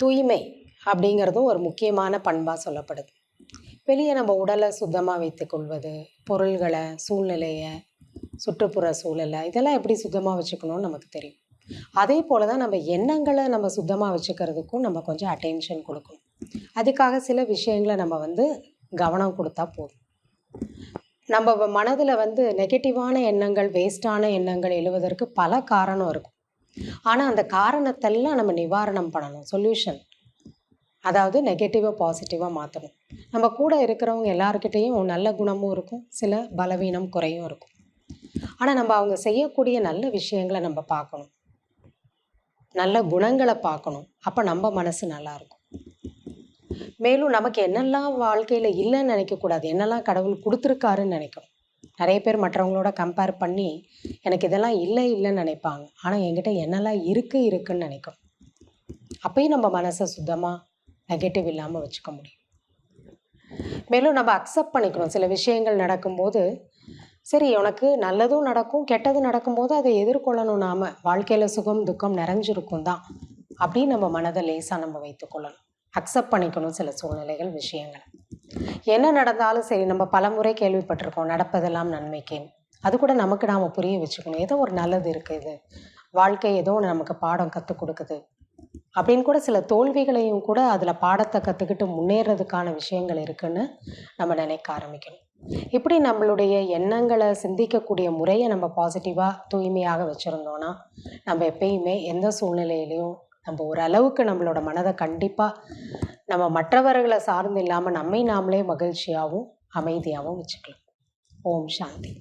தூய்மை அப்படிங்கிறதும் ஒரு முக்கியமான பண்பாக சொல்லப்படுது. வெளியே நம்ம உடலை சுத்தமாக வைத்துக்கொள்வது பொருள்களை சூழ்நிலையை சுற்றுப்புற சூழலை இதெல்லாம் எப்படி சுத்தமாக வச்சுக்கணும்னு நமக்கு தெரியும். அதே போல் தான் நம்ம எண்ணங்களை நம்ம சுத்தமாக வச்சுக்கிறதுக்கும் நம்ம கொஞ்சம் அட்டென்ஷன் கொடுக்கணும். அதுக்காக சில விஷயங்களை நம்ம வந்து கவனம் கொடுத்தா போதும். நம்ம மனதில் வந்து நெகட்டிவான எண்ணங்கள் வேஸ்டான எண்ணங்கள் எழுவதற்கு பல காரணம் இருக்கும். ஆனால் அந்த காரணத்தெல்லாம் நம்ம நிவாரணம் பண்ணணும். சொல்யூஷன் அதாவது நெகட்டிவாக பாசிட்டிவாக மாற்றணும் நம்ம கூட இருக்கிறவங்க எல்லாருக்கிட்டேயும் நல்ல குணமும் இருக்கும். சில பலவீனம் குறையும் இருக்கும். ஆனால் நம்ம அவங்க செய்யக்கூடிய நல்ல விஷயங்களை நம்ம பார்க்கணும். நல்ல குணங்களை பார்க்கணும். அப்போ நம்ம மனசு நல்லா இருக்கும். மேலும் நமக்கு என்னெல்லாம் வாழ்க்கையில் இல்லைன்னு நினைக்கக்கூடாது. என்னெல்லாம் கடவுள் கொடுத்துருக்காருன்னு நினைக்கணும். நிறைய பேர் மற்றவங்களோட கம்பேர் பண்ணி எனக்கு இதெல்லாம் இல்லை இல்லைன்னு நினைப்பாங்க. ஆனால் என்கிட்ட என்னெல்லாம் இருக்குது இருக்குன்னு நினைக்கும். அப்பயும் நம்ம மனசை சுத்தமாக நெகட்டிவ் இல்லாமல் வச்சுக்க முடியும். மேலும் நம்ம அக்செப்ட் பண்ணிக்கணும். சில விஷயங்கள் நடக்கும்போது சரி உனக்கு நல்லதும் நடக்கும் கெட்டதும் நடக்கும்போது அதை எதிர்கொள்ளணும். நாம் வாழ்க்கையில் சுகம் துக்கம் நிறைஞ்சிருக்கும் தான் அப்படின்னு நம்ம மனதை லேசாக நம்ம வைத்துக்கொள்ளணும் அக்செப்ட் பண்ணிக்கணும் சில சூழ்நிலைகள் விஷயங்களை. என்ன நடந்தாலும் சரி நம்ம பலமுறை கேள்விப்பட்டிருக்கோம் நடப்பதெல்லாம் நன்மைக்கே. அது கூட நமக்கு நாம் புரிய வச்சுக்கணும். ஏதோ ஒரு நல்லது இருக்குது. இது வாழ்க்கை ஏதோ ஒன்று நமக்கு பாடம் கற்றுக் கொடுக்குது. அப்படின்னு கூட சில தோல்விகளையும் கூட அதில் பாடத்தை கற்றுக்கிட்டு முன்னேறதுக்கான விஷயங்கள் இருக்குன்னு நம்ம நினைக்க ஆரம்பிக்கணும். இப்படி நம்மளுடைய எண்ணங்களை சிந்திக்கக்கூடிய முறையை நம்ம பாசிட்டிவாக தூய்மையாக வச்சுருந்தோன்னா நம்ம எப்பயுமே எந்த சூழ்நிலையிலையும் நம்ம ஓரளவுக்கு நம்மளோட மனதை கண்டிப்பாக நம்ம மற்றவர்களை சார்ந்து இல்லாமல் நம்மை நாமளே மகிழ்ச்சியாகவும் அமைதியாகவும் வச்சுக்கலாம். ஓம் சாந்தி.